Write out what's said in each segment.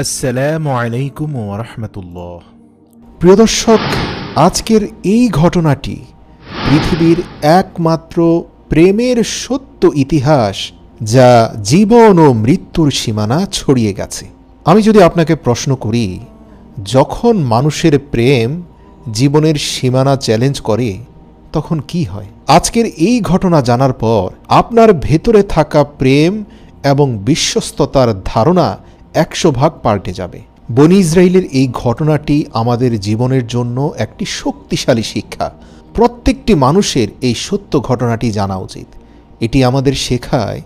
আসসালামু আলাইকুম ওরহমতুল্লাহ প্রিয় দর্শক, আজকের এই ঘটনাটি পৃথিবীর একমাত্র প্রেমের সত্য ইতিহাস যা জীবন ও মৃত্যুর সীমানা ছড়িয়ে গেছে। আমি যদি আপনাকে প্রশ্ন করি, যখন মানুষের প্রেম জীবনের সীমানা চ্যালেঞ্জ করে, তখন কি হয়? আজকের এই ঘটনা জানার পর আপনার ভেতরে থাকা প্রেম এবং বিশ্বস্ততার ধারণা একশো ভাগ পাল্টে যাবে। বনি ইসরায়েলের এই ঘটনাটি আমাদের জীবনের জন্য একটি শক্তিশালী শিক্ষা। প্রত্যেকটি মানুষের এই সত্য ঘটনাটি জানা উচিত। এটি আমাদের শেখায়,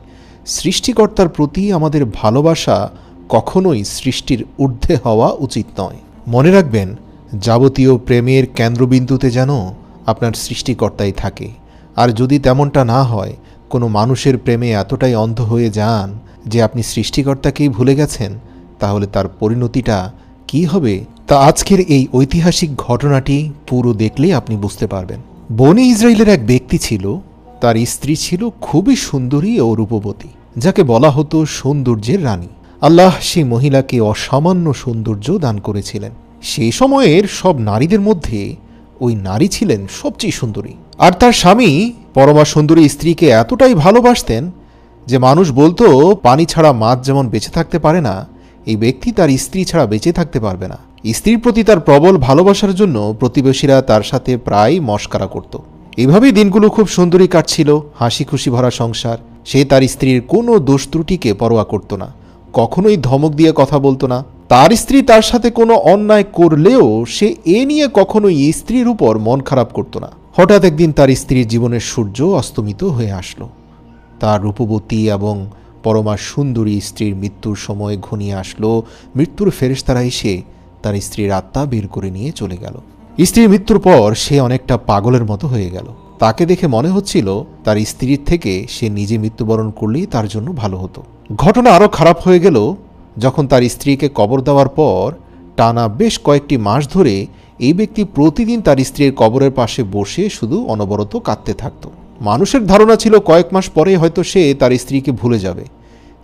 সৃষ্টিকর্তার প্রতি আমাদের ভালোবাসা কখনোই সৃষ্টির ঊর্ধ্বে হওয়া উচিত নয়। মনে রাখবেন, যাবতীয় প্রেমের কেন্দ্রবিন্দুতে যেন আপনার সৃষ্টিকর্তাই থাকে। আর যদি তেমনটা না হয়, কোনো মানুষের প্রেমে এতটাই অন্ধ হয়ে যান যে আপনি সৃষ্টিকর্তাকেই ভুলে গেছেন, তাহলে তার পরিণতিটা কি হবে? তা আজকের এই ঐতিহাসিক ঘটনাটি পুরো দেখলেই আপনি বুঝতে পারবেন। বনি ইসরায়েলের এক ব্যক্তি ছিল, তার স্ত্রী ছিল খুবই সুন্দরী ও রূপবতী, যাকে বলা হতো সৌন্দর্যের রানী। আল্লাহ সেই মহিলাকে অসামান্য সৌন্দর্য দান করেছিলেন। সেই সময়ের সব নারীদের মধ্যে ওই নারী ছিলেন সবচেয়ে সুন্দরী। আর তার স্বামী পরমা সুন্দরী স্ত্রীকে এতটাই ভালোবাসতেন যে মানুষ বলতো, পানি ছাড়া মাছ যেমন বেঁচে থাকতে পারে না, এই ব্যক্তি তার স্ত্রী ছাড়া বেঁচে থাকতে পারবে না। স্ত্রীর প্রতি তার প্রবল ভালোবাসার জন্য প্রতিবেশীরা তার সাথে প্রায় মস্কারা করত। এভাবেই দিনগুলো খুব সুন্দরী কাটছিল হাসি খুশি ভরা সংসার। সে তার স্ত্রীর কোনো দোষ ত্রুটিকে পরোয়া করত না, কখনোই ধমক দিয়ে কথা বলতো না। তার স্ত্রী তার সাথে কোনো অন্যায় করলেও সে এ নিয়ে কখনোই স্ত্রীর উপর মন খারাপ করতো না। হঠাৎ একদিন তার স্ত্রীর জীবনের সূর্য অস্তমিত হয়ে আসলো। তার রূপবতী এবং পরমা সুন্দরী স্ত্রীর মৃত্যুর সময় ঘনিয়ে আসলো। মৃত্যুর ফেরেশতারা এসে তার স্ত্রীর আত্মা বের করে নিয়ে চলে গেল। স্ত্রীর মৃত্যুর পর সে অনেকটা পাগলের মতো হয়ে গেল। তাকে দেখে মনে হচ্ছিল তার স্ত্রীর থেকে সে নিজে মৃত্যুবরণ করলেই তার জন্য ভালো হতো। ঘটনা আরও খারাপ হয়ে গেল যখন তার স্ত্রীকে কবর দেওয়ার পর টানা বেশ কয়েকটি মাস ধরে এই ব্যক্তি প্রতিদিন তার স্ত্রীর কবরের পাশে বসে শুধু অনবরত কাঁদতে থাকত। মানুষের ধারণা ছিল কয়েক মাস পরে হয়তো সে তার স্ত্রীকে ভুলে যাবে।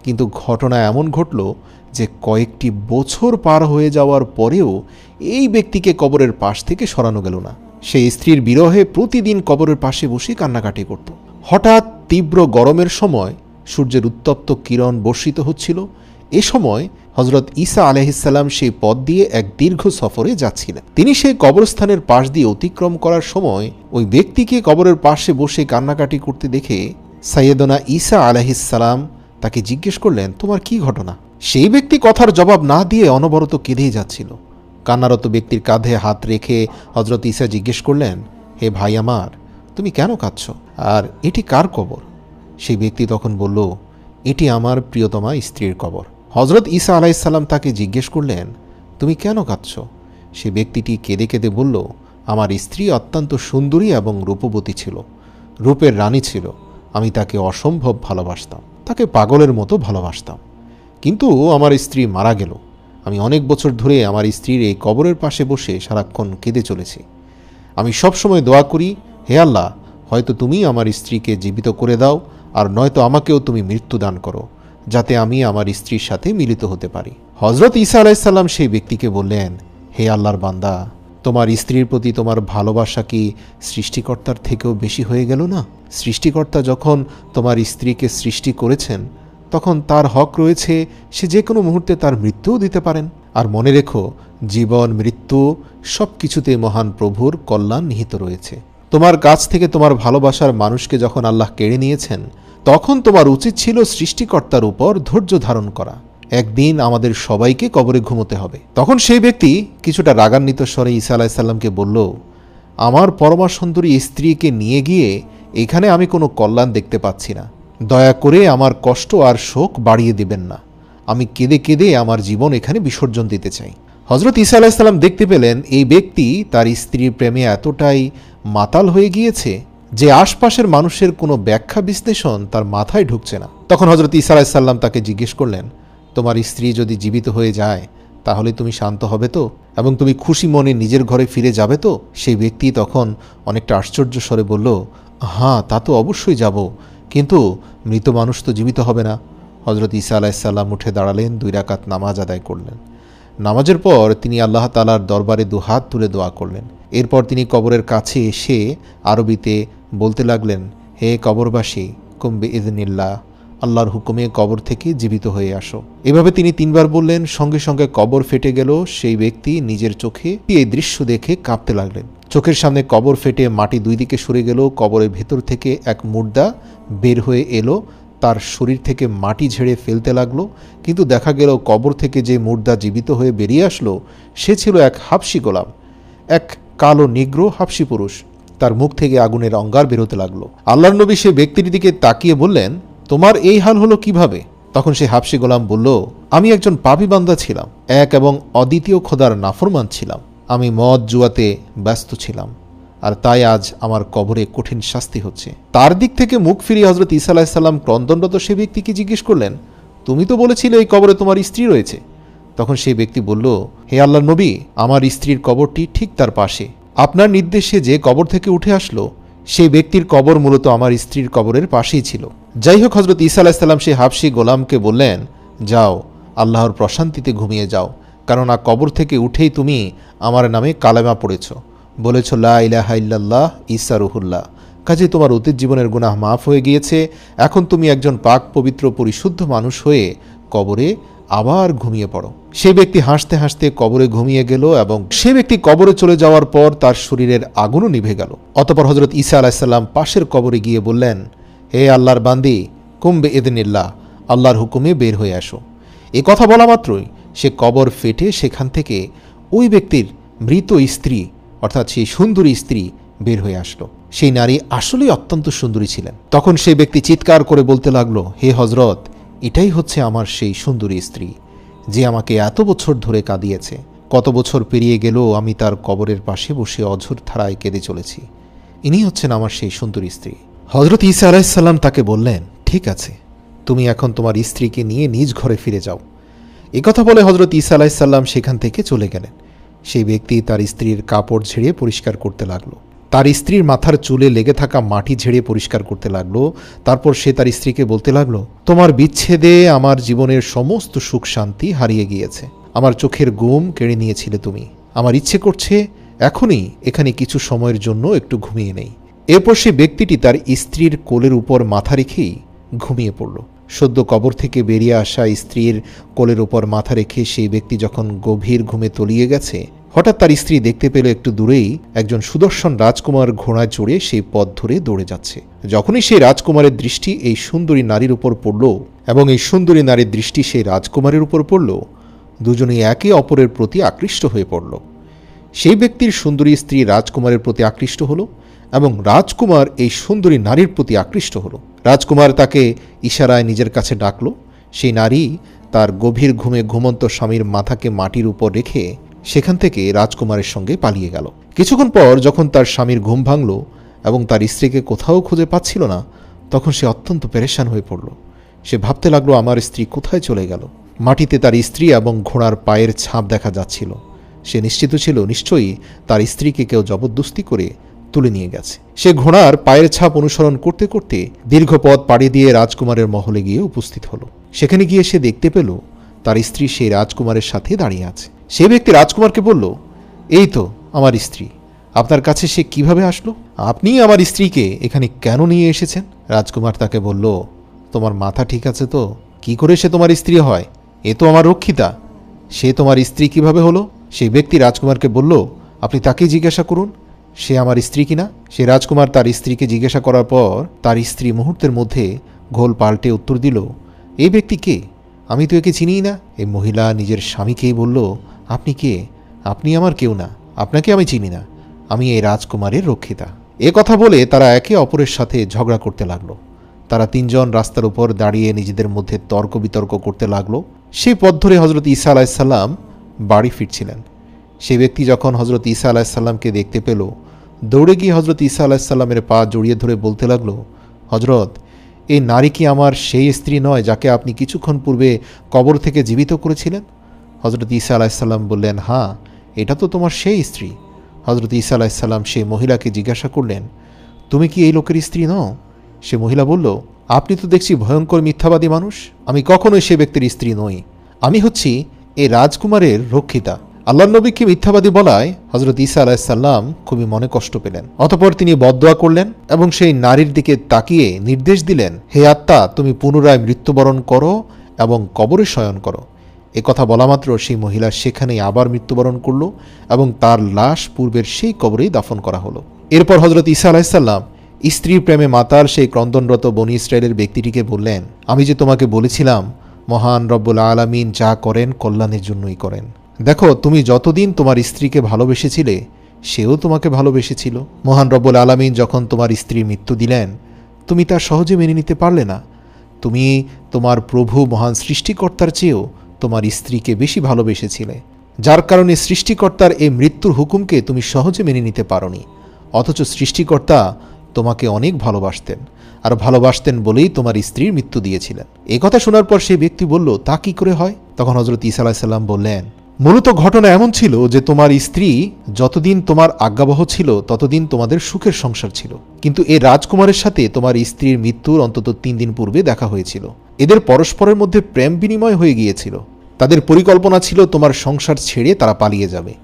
কিন্তু ঘটনা এমন ঘটল যে কয়েকটি বছর পার হয়ে যাওয়ার পরেও এই ব্যক্তিকে কবরের পাশ থেকে সরানো গেল না। সে স্ত্রীর বিরহে প্রতিদিন কবরের পাশে বসে কান্নাকাটি করত। হঠাৎ তীব্র গরমের সময় সূর্যের উত্তপ্ত কিরণ বর্ষিত হচ্ছিল এ সময় হজরত ঈসা আলহিসাল্লাম সেই পথ দিয়ে এক দীর্ঘ সফরে যাচ্ছিলেন। তিনি সেই কবরস্থানের পাশ দিয়ে অতিক্রম করার সময় ওই ব্যক্তিকে কবরের পাশে বসে কান্নাকাটি করতে দেখে সাইয়েদনা ঈসা আলহিসাল্লাম তাকে জিজ্ঞেস করলেন, তোমার কি ঘটনা? সেই ব্যক্তি কথার জবাব না দিয়ে অনবরত কেঁদেই যাচ্ছিল। কান্নারত ব্যক্তির কাঁধে হাত রেখে হজরত ঈসা জিজ্ঞেস করলেন, হে ভাই আমার, তুমি কেন কাঁদছ? আর এটি কার কবর? সেই ব্যক্তি তখন বলল, এটি আমার প্রিয়তমা স্ত্রীর কবর। হজরত ঈসা আলাইসাল্লাম তাকে জিজ্ঞেস করলেন, তুমি কেন কাঁদছ? সে ব্যক্তিটি কেঁদে কেঁদে বলল, আমার স্ত্রী অত্যন্ত সুন্দরী এবং রূপবতী ছিল, রূপের রানী ছিল, আমি তাকে অসম্ভব ভালোবাসতাম, তাকে পাগলের মতো ভালোবাসতাম। কিন্তু আমার স্ত্রী মারা গেল। আমি অনেক বছর ধরে আমার স্ত্রীর এই কবরের পাশে বসে সারাক্ষণ কেঁদে চলেছি। আমি সবসময় দোয়া করি, হে আল্লাহ, হয়তো তুমি আমার স্ত্রীকে জীবিত করে দাও, আর নয়তো আমাকেও তুমি মৃত্যু দান করো। যাতে আমি আমার স্ত্রীর সাথে মিলিত হতে পারি। হজরত ঈসা আলাইসাল্লাম সেই ব্যক্তিকে বললেন, হে আল্লাহর বান্দা, তোমার স্ত্রীর প্রতি তোমার ভালোবাসা কি সৃষ্টিকর্তার থেকেও বেশি হয়ে গেল না? সৃষ্টিকর্তা যখন তোমার স্ত্রীকে সৃষ্টি করেছেন, তখন তার হক রয়েছে সে যে কোনো মুহূর্তে তার মৃত্যুও দিতে পারেন। আর মনে রেখো, জীবন, মৃত্যু সব কিছুতে মহান প্রভুর কল্যাণ নিহিত রয়েছে। তোমার কাছ থেকে তোমার ভালোবাসার মানুষকে যখন আল্লাহ কেড়ে নিয়েছেন, তখন তোমার উচিত ছিল সৃষ্টিকর্তার উপর ধৈর্য ধারণ করা। একদিন আমাদের সবাইকে কবরে ঘুমোতে হবে। তখন সেই ব্যক্তি কিছুটা রাগান্বিত স্বরে ঈসা আলাহিসাল্লামকে বলল, আমার পরমা সুন্দরী স্ত্রীকে নিয়ে গিয়ে এখানে আমি কোনো কল্যাণ দেখতে পাচ্ছি না। দয়া করে আমার কষ্ট আর শোক বাড়িয়ে দিবেন না। আমি কেঁদে কেঁদে আমার জীবন এখানে বিসর্জন দিতে চাই। হজরত ঈসা আলাহিসাল্লাম দেখতে পেলেন, এই ব্যক্তি তার স্ত্রীর প্রেমে এতটাই মাতাল হয়ে গিয়েছে যে আশপাশের মানুষের কোনো ব্যাখ্যা বিশ্লেষণ তার মাথায় ঢুকছে না। তখন হজরত ঈসা আলাহিসাল্লাম তাকে জিজ্ঞেস করলেন, তোমার স্ত্রী যদি জীবিত হয়ে যায়, তাহলে তুমি শান্ত হবে তো? এবং তুমি খুশি মনে নিজের ঘরে ফিরে যাবে তো? সেই ব্যক্তি তখন অনেকটা আশ্চর্য স্বরে বলল হ্যাঁ তা তো অবশ্যই যাব, কিন্তু মৃত মানুষ তো জীবিত হবে না। হজরত ঈসা আলাইসাল্লাম উঠে দাঁড়ালেন, দুই রাকাত নামাজ আদায় করলেন। নামাজের পর তিনি আল্লাহ তালার দরবারে দু হাত তুলে দোয়া করলেন। এরপর তিনি কবরের কাছে এসে আরবিতে বলতে লাগলেন, হে কবরবাসী কুম্বে ইদনিল্লাহ আল্লাহর হুকুমে কবর থেকে জীবিত হয়ে আসো। এভাবে তিনি তিনবার বললেন, সঙ্গে সঙ্গে কবর ফেটে গেল, সেই ব্যক্তি নিজের চোখে এই দৃশ্য দেখে কাঁপতে লাগলেন। চোখের সামনে কবর ফেটে মাটি দুই দিকে সরে গেল, কবরের ভেতর থেকে এক মুর্দা বের হয়ে এলো তার শরীর থেকে মাটি ঝেড়ে ফেলতে লাগল, কিন্তু দেখা গেল কবর থেকে যে মুর্দা জীবিত হয়ে বেরিয়ে আসলো, সে ছিল এক হাফসি গোলাম, এক কালো নিগ্র হাফসি পুরুষ। তার মুখ থেকে আগুনের অঙ্গার বেরোতে লাগল। আল্লাহর নবী সে ব্যক্তির দিকে তাকিয়ে বললেন, তোমার এই হাল হলো কীভাবে? তখন সে হাফসি গোলাম বলল, আমি একজন পাপি বান্দা ছিলাম, এক এবং অদ্বিতীয় খোদার নাফরমান ছিলাম। আমি মদ জুয়াতে ব্যস্ত ছিলাম। আর তাই আজ আমার কবরে কঠিন শাস্তি হচ্ছে। তার দিক থেকে মুখ ফিরিয়ে হজরত ইসা আলাহিসাল্লাম ক্রন্দনরত সে ব্যক্তিকে জিজ্ঞেস করলেন, তুমি তো বলেছিলে এই কবরে তোমার স্ত্রী রয়েছে? তখন সেই ব্যক্তি বলল, হে আল্লাহ নবী, আমার স্ত্রীর কবরটি ঠিক তার পাশে। আপনার নির্দেশে যে কবর থেকে উঠে আসলো, সেই ব্যক্তির কবর মূলত আমার স্ত্রীর কবরের পাশেই ছিল। যাই হোক হজরত ইসা আলাহিসাল্লাম সেই হাফসি গোলামকে বললেন, যাও, আল্লাহর প্রশান্তিতে ঘুমিয়ে যাও, কেননা কবর থেকে উঠেই তুমি আমার নামে কালেমা পড়েছ। বলেছ, লা ইলাহা ঈসা রুহুল্লাহ। কাজে তোমার অতীত জীবনের গুনাহ মাফ হয়ে গিয়েছে। এখন তুমি একজন পাক, পবিত্র, পরিশুদ্ধ মানুষ হয়ে কবরে আবার ঘুমিয়ে পড়ো। সেই ব্যক্তি হাসতে হাসতে কবরে ঘুমিয়ে গেল এবং সে ব্যক্তি কবরে চলে যাওয়ার পর তার শরীরের আগুনও নিভে গেল। অতপর হজরত ঈসা আলাহিসাল্লাম পাশের কবরে গিয়ে বললেন, হে আল্লাহর বান্দি কুম্বে এদিনিল্লাহ আল্লাহর হুকুমে বের হয়ে আসো। এ কথা বলা মাত্রই সে কবর ফেটে সেখান থেকে ওই ব্যক্তির মৃত স্ত্রী অর্থাৎ সেই সুন্দরী স্ত্রী বের হয়ে আসলো। সেই নারী আসলেই অত্যন্ত সুন্দরী ছিলেন। তখন সেই ব্যক্তি চিৎকার করে বলতে লাগল, হে হজরত এটাই হচ্ছে আমার সেই সুন্দরী স্ত্রী, যে আমাকে এত বছর ধরে কাঁদিয়েছে। কত বছর পেরিয়ে গেলেও আমি তার কবরের পাশে বসে অঝোর ধারায় কেঁদে চলেছি। ইনি হচ্ছেন আমার সেই সুন্দরী স্ত্রী। হজরত ঈসা আলাইসাল্লাম তাকে বললেন, ঠিক আছে, তুমি এখন তোমার স্ত্রীকে নিয়ে নিজ ঘরে ফিরে যাও। কথা বলে হজরত ঈসা আলাইসাল্লাম সেখান থেকে চলে গেলেন। সেই ব্যক্তি তার স্ত্রীর কাপড় ঝেড়ে পরিষ্কার করতে লাগল। তার স্ত্রীর মাথার চুলে লেগে থাকা মাটি ঝেড়ে পরিষ্কার করতে লাগল। তারপর সে তার স্ত্রীকে বলতে লাগল, তোমার বিচ্ছেদে আমার জীবনের সমস্ত সুখ শান্তি হারিয়ে গিয়েছে। আমার চোখের গুম কেড়ে নিয়েছিলে তুমি। আমার ইচ্ছে করছে এখনই এখানে কিছু সময়ের জন্য একটু ঘুমিয়ে নেই। এরপর সে ব্যক্তিটি তার স্ত্রীর কোলের উপর মাথা রেখেই ঘুমিয়ে পড়ল। সদ্য কবর থেকে বেরিয়ে আসা স্ত্রীর কোলের উপর মাথা রেখে সেই ব্যক্তি যখন গভীর ঘুমে তলিয়ে গেছে, হঠাৎ তার স্ত্রী দেখতে পেল একটু দূরেই একজন সুদর্শন রাজকুমার ঘোড়ায় চড়ে সেই পথ ধরে দৌড়ে যাচ্ছে। যখনই সেই রাজকুমারের দৃষ্টি এই সুন্দরী নারীর উপর পড়ল এবং এই সুন্দরী নারীর দৃষ্টি সেই রাজকুমারের উপর পড়ল, দুজনেই একে অপরের প্রতি আকৃষ্ট হয়ে পড়ল। সেই ব্যক্তির সুন্দরী স্ত্রী রাজকুমারের প্রতি আকৃষ্ট হলো এবং রাজকুমার এই সুন্দরী নারীর প্রতি আকৃষ্ট হলো। রাজকুমার তাকে ইশারায় নিজের কাছে ডাকল। সেই নারী তার গভীর ঘুমে ঘুমন্ত স্বামীর মাথাকে মাটির উপর রেখে সেখান থেকে রাজকুমারের সঙ্গে পালিয়ে গেল। কিছুক্ষণ পর যখন তার স্বামীর ঘুম ভাঙল এবং তার স্ত্রীকে কোথাও খুঁজে পাচ্ছিল না, তখন সে অত্যন্ত পেরেশান হয়ে পড়ল। সে ভাবতে লাগল, আমার স্ত্রী কোথায় চলে গেল? মাটিতে তার স্ত্রী এবং ঘোড়ার পায়ের ছাপ দেখা যাচ্ছিল। সে নিশ্চিত ছিল, নিশ্চয়ই তার স্ত্রীকে কেউ জবরদস্তি করে তুলে নিয়ে গেছে। সে ঘোড়ার পায়ের ছাপ অনুসরণ করতে করতে দীর্ঘ পথ পাড়ি দিয়ে রাজকুমারের মহলে গিয়ে উপস্থিত হলো। সেখানে গিয়ে সে দেখতে পেল, তার স্ত্রী সেই রাজকুমারের সাথে দাঁড়িয়ে আছে। সে ব্যক্তি রাজকুমারকে বলল, এই তো, আমার স্ত্রী। আপনার কাছে সে কীভাবে আসলো? আপনি আমার স্ত্রীকে এখানে কেন নিয়ে এসেছেন? রাজকুমার তাকে বলল, তোমার মাথা ঠিক আছে তো? কি করে সে তোমার স্ত্রী হয়? এ তো আমার রক্ষিতা। সে তোমার স্ত্রী কীভাবে হলো? সেই ব্যক্তি রাজকুমারকে বলল, আপনি তাকেই জিজ্ঞাসা করুন। সে আমার স্ত্রী কিনা? সে রাজকুমার তার স্ত্রীকে জিজ্ঞাসা করার পর তার স্ত্রী মুহূর্তের মধ্যে ঘোল পাল্টে উত্তর দিল এই ব্যক্তি কে? আমি তো একে চিনিই না। এই মহিলা নিজের স্বামীকেই বলল, আপনি কে? আপনি আমার কেউ না। আপনাকে আমি চিনি না। আমি এই রাজকুমারের রক্ষিতা। এ কথা বলে তারা একে অপরের সাথে ঝগড়া করতে লাগল। তারা তিনজন রাস্তার উপর দাঁড়িয়ে নিজেদের মধ্যে তর্ক বিতর্ক করতে লাগল। সেই পথ ধরে হজরত ঈসা আলাহিসাল্লাম বাড়ি ফিরছিলেন। সেই ব্যক্তি যখন হজরত ঈসা আলাহিসাল্লামকে দেখতে পেল, দৌড়ে গিয়ে হজরত ঈসা আলাহিসাল্লামের পা জড়িয়ে ধরে বলতে লাগল হজরত এই নারী কি আমার সেই স্ত্রী নয় যাকে আপনি কিছুক্ষণ পূর্বে কবর থেকে জীবিত করেছিলেন? হজরত ঈসা আলাহিসাল্লাম বললেন হ্যাঁ এটা তো তোমার সেই স্ত্রী। হজরত ঈসা আলাহিসাল্লাম সেই মহিলাকে জিজ্ঞাসা করলেন, তুমি কি এই লোকের স্ত্রী নও? সে মহিলা বলল, আপনি তো দেখছি ভয়ঙ্কর মিথ্যাবাদী মানুষ, আমি কখনোই সে ব্যক্তির স্ত্রী নই। আমি হচ্ছি এই রাজকুমারের রক্ষিতা। আল্লাহ নবীকে মিথ্যাবাদী বলায় হজরত ঈসা আলাহিসাল্লাম খুবই মনে কষ্ট পেলেন। অতপর তিনি বদোয়া করলেন এবং সেই নারীর দিকে তাকিয়ে নির্দেশ দিলেন, হে আত্মা, তুমি পুনরায় মৃত্যুবরণ করো এবং কবরে শয়ন করো। এ কথা বলা মাত্র সেই মহিলা সেখানেই আবার মৃত্যুবরণ করল এবং তার লাশ পূর্বের সেই কবরেই দাফন করা হলো। এরপর হজরত ঈসা আলাহিসাল্লাম স্ত্রীর প্রেমে মাতার সেই ক্রন্দনরত বনি ইসরায়েলের ব্যক্তিটিকে বললেন, আমি যে তোমাকে বলেছিলাম, মহান রব্বুল আলামিন যা করেন কল্যাণের জন্যই করেন। দেখো, তুমি যতদিন তোমার স্ত্রীকে ভালোবেসেছিলে, সেও তোমাকে ভালোবেসেছিল। মহান রব্বুল আলামিন যখন তোমার স্ত্রীর মৃত্যু দিলেন, তুমি তা সহজে মেনে নিতে পারলে না। তুমি তোমার প্রভু মহান সৃষ্টিকর্তার চেয়েও তোমার স্ত্রীকে বেশি ভালোবেসেছিলে। যার কারণে সৃষ্টিকর্তার এই মৃত্যুর হুকুমকে তুমি সহজে মেনে নিতে পারোনি। অথচ সৃষ্টিকর্তা তোমাকে অনেক ভালোবাসতেন, আর ভালোবাসতেন বলেই তোমার স্ত্রীর মৃত্যু দিয়েছিলেন। এই কথা শোনার পর সেই ব্যক্তি বলল, তা কি করে হয়? তখন হজরত ইসা আলাহিসাল্লাম বললেন মূলত ঘটনা এমন ছিল যে তোমার স্ত্রী যতদিন তোমার আজ্ঞাবহ ছিল, ততদিন তোমাদের সুখের সংসার ছিল। কিন্তু এ রাজকুমারের সাথে তোমার স্ত্রীর মৃত্যুর অন্তত তিন দিন পূর্বে দেখা হয়েছিল। এদের পরস্পরের মধ্যে প্রেম বিনিময় হয়ে গিয়েছিল। তাদের পরিকল্পনা ছিল তোমার সংসার ছেড়ে তারা পালিয়ে যাবে।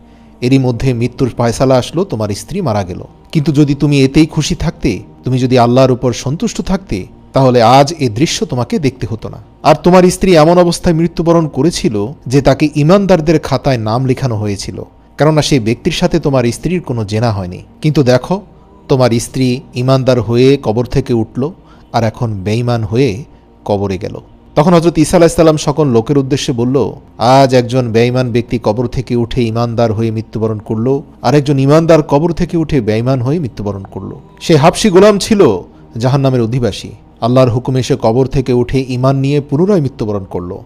এরই মধ্যে মৃত্যুর পায়সালা আসলো, তোমার স্ত্রী মারা গেল। কিন্তু যদি তুমি এতেই খুশি থাকতে, তুমি যদি আল্লাহর উপর সন্তুষ্ট থাকতে, তাহলে আজ এ দৃশ্য তোমাকে দেখতে হতো না। আর তোমার স্ত্রী এমন অবস্থায় মৃত্যুবরণ করেছিল যে তাকে ইমানদারদের খাতায় নাম লেখানো হয়েছিল, কেননা সেই ব্যক্তির সাথে তোমার স্ত্রীর কোনো জেনা হয়নি। কিন্তু দেখো, তোমার স্ত্রী ইমানদার হয়ে কবর থেকে উঠল আর এখন বেঈমান হয়ে কবরে গেল। তখন হজরত ঈসা আলাহিসাল্লাম সকল লোকের উদ্দেশ্যে বলল, আজ একজন বেঈমান ব্যক্তি কবর থেকে উঠে ইমানদার হয়ে মৃত্যুবরণ করল আর একজন ইমানদার কবর থেকে উঠে বেঈমান হয়ে মৃত্যুবরণ করল। সে হাফসি গোলাম ছিল জাহান্নামের অধিবাসী। আল্লাহর হুকুমে সে কবর থেকে উঠে ইমান নিয়ে পুনরায় মৃত্যুবরণ করল।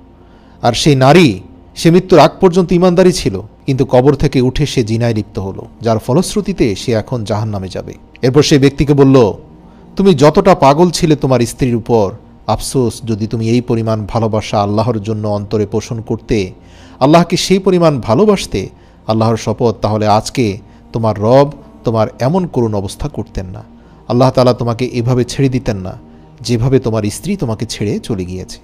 আর সেই নারী, সে মৃত্যুর আগ পর্যন্ত ইমানদারি ছিল, কিন্তু কবর থেকে উঠে সে জিনায় লিপ্ত হলো, যার ফলশ্রুতিতে সে এখন জাহান নামে যাবে। এরপর সেই ব্যক্তিকে বলল, তুমি যতটা পাগল ছিলে তোমার স্ত্রীর উপর, আফসোস, যদি তুমি এই পরিমাণ ভালোবাসা আল্লাহর জন্য অন্তরে পোষণ করতে, আল্লাহকে সেই পরিমাণ ভালোবাসতে, আল্লাহর শপথ, তাহলে আজকে তোমার রব তোমার এমন করুণ অবস্থা করতেন না। আল্লাহ তালা তোমাকে এভাবে ছেড়ে দিতেন না। যেভাবে তোমার স্ত্রী তোমাকে ছেড়ে চলে গিয়েছে।